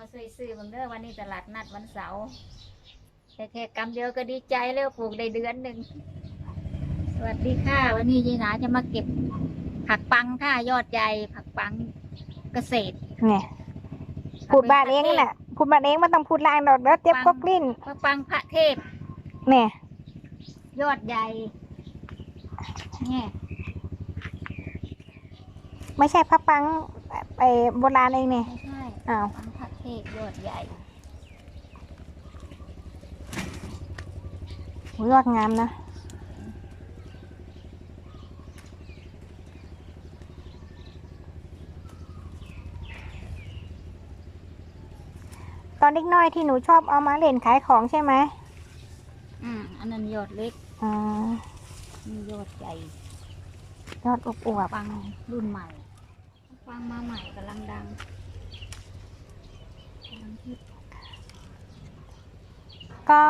มาซื้อซื้อๆบางเด้อวันนี้ตลาดนัดวันเสาร์แต่แค่กำเดียวก็ดีใจแล้วปลูกได้เดือนหนึ่ง สวัสดีค่ะ วันนี้ยายหนาจะมาเก็บ ผักปังค่ะยอดใหญ่ผักปังเกษตรเนี่ยพูดบ้านเองนั่นแหละพูดบ้านเองไม่ต้องพูดลางดอกเดี๋ยวเจ็บก็กลิ้นผักปังพระเทพเนี่ยยอดใหญ่เนี่ยไม่ใช่พักปังไปโบราณเองเนี่ยไม่ใช่อ้าวปังพระ เทพยอดใหญ่โหยอดงามนะ ตอนเล็กน้อยที่หนูชอบเอามาเล่นขายของใช่ไหมอืมอันนั้นยอดเล็กอ๋อนี่ยอดใหญ่ ยอดอวบฟังรุ่นใหม่ฟังมาใหม่กำลังดัง ก็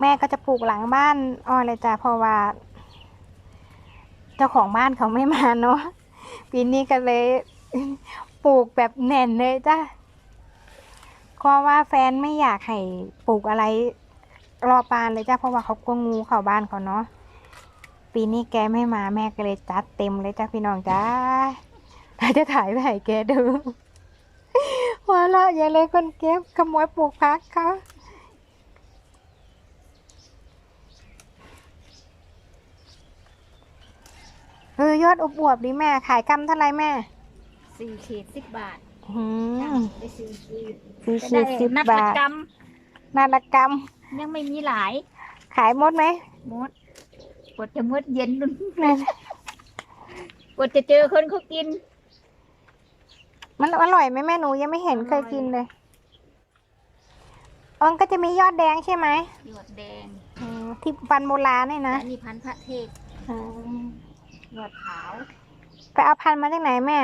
แม่ก็จะปลูกหลังบ้านอ้อยเลยจ้ะเพราะว่า เจ้าของบ้านเขาไม่มาเนาะปีนี้ก็เลยปลูกแบบแน่นเลยจ้ะเพราะว่าแฟนไม่อยากให้ปลูกอะไรรอบบ้านเลยจ้ะเพราะว่าเขากลัวงูเข้าบ้านเขาเนาะปีนี้แกไม่มาแม่ก็เลยจัดเต็มเลยจ้ะพี่น้องจ้าเราจะถ่ายไปให้แกดู หัวเราะอย่าเลยคนเก็บขโมยปลูกพักเขาเออยอดอบอวบๆดิแม่ ขายกำเท่าไรแม่สี่ขีดสิบบาทอืมได้สี่ขีดสี่จะขีได้ดสิบนัดบาละทกนาฏกรรมำยังไม่มีหลายขายหมดไหมหมดกดจะมืดเย็นนุ่นนั่นกดจะเจอคนเขากิน มันอร่อยไหมแม่หนูยังไม่เห็นอร่อยเคยกินเลยอ๋อก็จะมียอดแดงใช่ไหมหยอดแดงอืมที่ปันโบราณเนี่ยนะอันนี้พันธุ์พระเทพอืมหยอดขาวไปเอาพันธุ์มาจากไหนแม่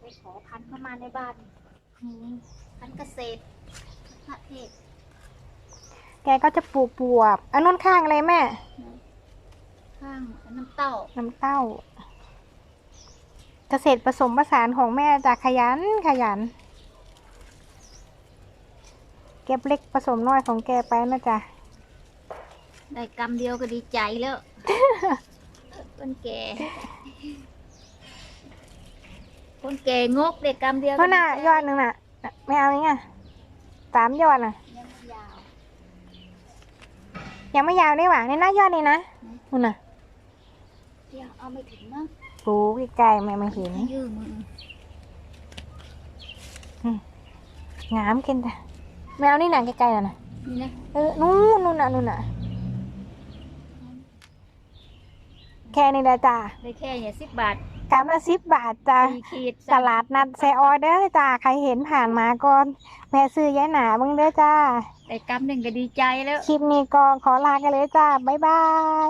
ไปขอพันธุ์เข้ามาในบ้านพันธุ์เกษตรพระเทพแกก็จะปลูกบวบอันนู้นข้างอะไรแม่ ข้างน้ำเต้าน้ำเต้า เกษตรผสมผสานของแม่จะขยันขยัน เก็บเล็กผสมน้อยของแกไปนะจ๊ะ ได้กำเดียวก็ดีใจแล้วคนแก่คนแก่งกได้กำเดียวเพราะน่ะดีใจยอดหนึ่งน่ะ ไม่เอานี่ไงสามยอดน่ะ ยังไม่ยาวยังไม่ยาวได้หว่าในหน้ายอดนี่นะนู่นน่ะยังเอาไม่ถึงมั้ง ปลูกใกล้ๆแม่ไม่เห็นยืมมืองามกินจ้ะแมวนี่หนังใกล้ๆน่ะนะนี่นะเออนู่นนู่นน่ะนู่นน่ะแค่นี้แหละจ้ะได้แค่เนี่ยสิบบาทกำละสิบบาทจ้ะสี่ขีดตลาดนัดไซออเดอร์จ้าใครเห็นผ่านมาก่อนแม่ซื้อยายหนาเบ้างเด้อจ้า ได้กำหนึ่งก็ดีใจแล้ว คลิปนี้ก็ขอลากันเลยจ้า บ๊ายบาย